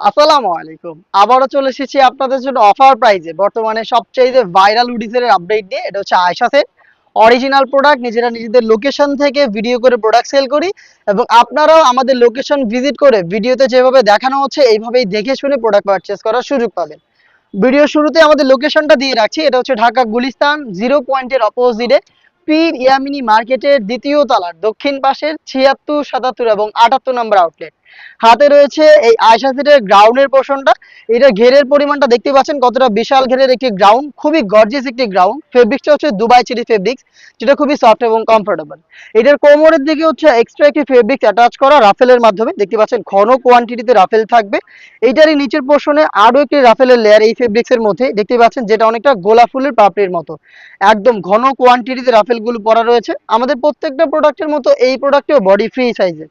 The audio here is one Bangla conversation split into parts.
আসসালামু আলাইকুম। আবারও চলে এসেছি আপনাদের জন্য অফার প্রাইজে বর্তমানে সবচেয়ে ভাইরাল উডিসের আপডেট নিয়ে, এটা হচ্ছে আয়সা সেট অরিজিনাল প্রোডাক্ট নিজেরা নিজেদের লোকেশন থেকে ভিডিও করে প্রোডাক্ট সেল করি এবং আপনারাও আমাদের লোকেশন ভিজিট করে ভিডিওতে যেভাবে দেখানো হচ্ছে, এইভাবেই দেখে শুনে প্রোডাক্ট পারচেস করার সুযোগ পাবেন। ভিডিও শুরুতে আমাদের লোকেশনটা দিয়ে রাখছি, এটা হচ্ছে ঢাকা গুলিস্তান জিরো পয়েন্টের অপোজিটে পীর ইয়ামিনী মার্কেটের দ্বিতীয় তলার দক্ষিণ পাশের ছিয়াত্তর, সাতাত্তর এবং আটাত্তর নম্বর আউটলেট হাতে রয়েছে এই আয়সা সেটের গ্রাউন্ডের পোর্শনটা এটা ঘেরের পরিমাণটা দেখতে পাচ্ছেন কতটা বিশাল ঘেরের একটি গ্রাউন্ড খুবই গর্জিয়াস একটি গ্রাউন্ড ফেব্রিক্সটা হচ্ছে দুবাই চিরি ফেব্রিক্স যেটা খুবই সফট এবং কমফোর্টেবল এটার কোমরের দিকে হচ্ছে এক্সট্রা একটি ফেব্রিক্স অ্যাটাচ করা রাফেলের মাধ্যমে। দেখতে পাচ্ছেন ঘন কোয়ান্টিটিতে রাফেল থাকবে। এইটারই নিচের পোর্শনে আরও একটি রাফেলের লেয়ার এই ফেব্রিক্সের মধ্যে। দেখতে পাচ্ছেন যেটা অনেকটা গোলাপ ফুলের পাপড়ির মতো। একদম ঘন কোয়ান্টিটিতে রাফেলগুলো পরা রয়েছে। আমাদের প্রত্যেকটা প্রোডাক্টের মতো এই প্রোডাক্টেও বডি ফ্রি সাইজের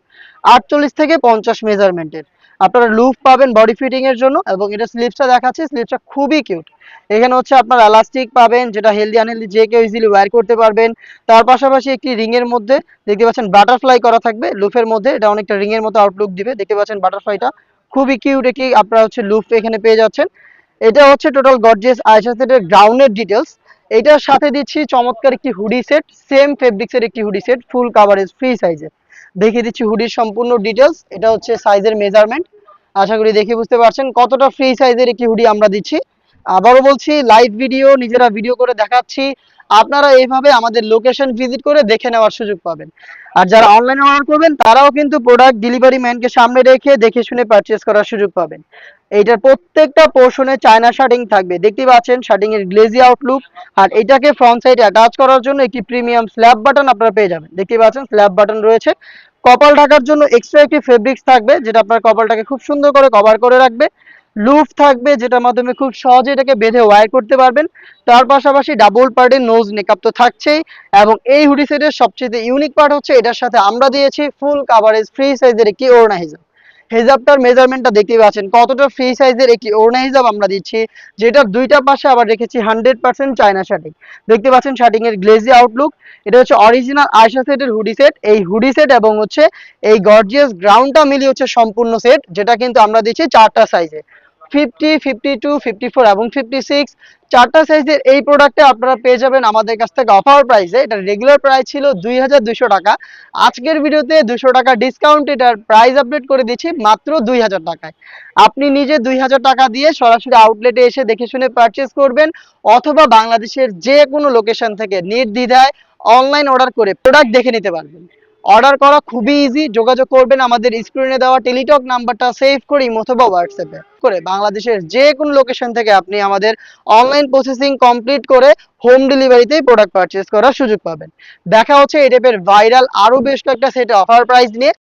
আটচল্লিশ থেকে পঞ্চাশ মেজারমেন্টের আপনারা লুফ পাবেন বডি ফিটিং এর জন্য এবং এটা স্লিপসটা দেখাচ্ছি স্লিপসটা খুবই কিউট এখানে হচ্ছে আপনার এলাস্টিক পাবেন, যেটা হেলদি আনহেলদি যে কেউ ইজিলি ওয়্যার করতে পারবেন। তার পাশাপাশি একটি রিং এর মধ্যে দেখতে পাচ্ছেন বাটারফ্লাই করা থাকবে লুফের মধ্যে, এটা অনেকটা রিং এর মতো আউটলুক দিবে। দেখতে পাচ্ছেন বাটারফ্লাইটা খুবই কিউট একটি, আপনারা হচ্ছে লুফ এখানে পেয়ে যাচ্ছেন। এটা হচ্ছে টোটাল গর্জিয়াস আইসা সেটের গ্রাউন্ডের ডিটেলস এটার সাথে দিচ্ছি চমৎকার একটি হুডি সেট সেম ফেব্রিক্সের একটি hoodie set full coverage free সাইজের দেখিয়ে দিচ্ছি হুডির সম্পূর্ণ ডিটেলস এটা হচ্ছে সাইজের মেজারমেন্ট আশা করি দেখে বুঝতে পারছেন কতটা ফ্রি সাইজের একটি হুডি আমরা দিচ্ছি। আবারও বলছি লাইভ ভিডিও নিজেরা ভিডিও করে দেখাচ্ছি। আপনারা এইভাবে আমাদের লোকেশন ভিজিট করে দেখে নেওয়ার সুযোগ পাবেন। আর যারা অনলাইনে অর্ডার করবেন, তারাও কিন্তু প্রোডাক্ট ডেলিভারি ম্যানকে সামনে রেখে দেখে শুনে পারচেস করার সুযোগ পাবেন। এইটার প্রত্যেকটা পোর্শনে চায়না শার্টিং থাকবে। দেখতে পাচ্ছেন শার্টিং এর গ্লেজি আউটলুক আর এটাকে ফ্রন্ট সাইডে অ্যাটাচ করার জন্য একটি প্রিমিয়াম স্ল্যাব বাটন আপনারা পেয়ে যাবেন। দেখতে পাচ্ছেন স্ল্যাব বাটন রয়েছে। কপাল ঢাকার জন্য এক্সট্রা একটি ফেব্রিক্স থাকবে, যেটা আপনার কপালটাকে খুব সুন্দর করে কভার করে রাখবে। লুফ থাকবে, যেটার মাধ্যমে খুব সহজে এটাকে বেঁধে ওয়ার করতে পারবেন। তার পাশাপাশি ডাবল পার্টের নোজ মেকআপ তো থাকছেই। এবং এই হুডি সেটের সবচেয়ে ইউনিক পার্ট হচ্ছে, এটার সাথে আমরা দিয়েছি ফুল কাভারেজ ফ্রি সাইজের একটি ওড়না হিজাব। হেজাবটার মেজারমেন্টটা দেখতে পাচ্ছেন, কতটা ফ্রি সাইজের একটি ওড়না হিজাব আমরা দিচ্ছি যেটা দুইটা পাশে আবার রেখেছি হান্ড্রেড পার্সেন্ট চায়না শার্টিং দেখতে পাচ্ছেন শার্টিং এর গ্লেজি আউটলুক এটা হচ্ছে অরিজিনাল আয়সা সেটের হুডি সেট এই হুডি সেট এবং হচ্ছে এই গর্জিয়াস গ্রাউন্ডটা মিলিয়ে হচ্ছে সম্পূর্ণ সেট যেটা কিন্তু আমরা দিচ্ছি চারটা সাইজে fifty fifty two fifty four এবং ফিফটি সিক্স চারটা সাইজের এই প্রোডাক্টে আপনারা পেয়ে যাবেন আমাদের কাছ থেকে অফার প্রাইসে এটা রেগুলার প্রাইস ছিল দুই টাকা। আজকের ভিডিওতে দুশো টাকা ডিসকাউন্ট এটার প্রাইস আপডেট করে দিচ্ছি মাত্র দুই হাজার টাকায়। আপনি নিজে দুই হাজার টাকা দিয়ে সরাসরি আউটলেটে এসে দেখে শুনে পারচেস করবেন অথবা বাংলাদেশের যে কোনো লোকেশন থেকে নির্দ্বিধায় অনলাইন অর্ডার করে প্রোডাক্ট দেখে নিতে পারবেন। অর্ডার করা খুবই ইজি যোগাযোগ করবেন আমাদের স্ক্রিনে দেওয়া টেলিটক নাম্বারটা সেভ করি অথবা হোয়াটসঅ্যাপে করে বাংলাদেশের যে কোনো লোকেশন থেকে আপনি আমাদের অনলাইন প্রসেসিং কমপ্লিট করে হোম ডেলিভারিতেই প্রোডাক্ট পারচেস করার সুযোগ পাবেন। দেখা হচ্ছে এই টাইপের ভাইরাল আরও বেশ কয়েকটা সেট অফার প্রাইস নিয়ে।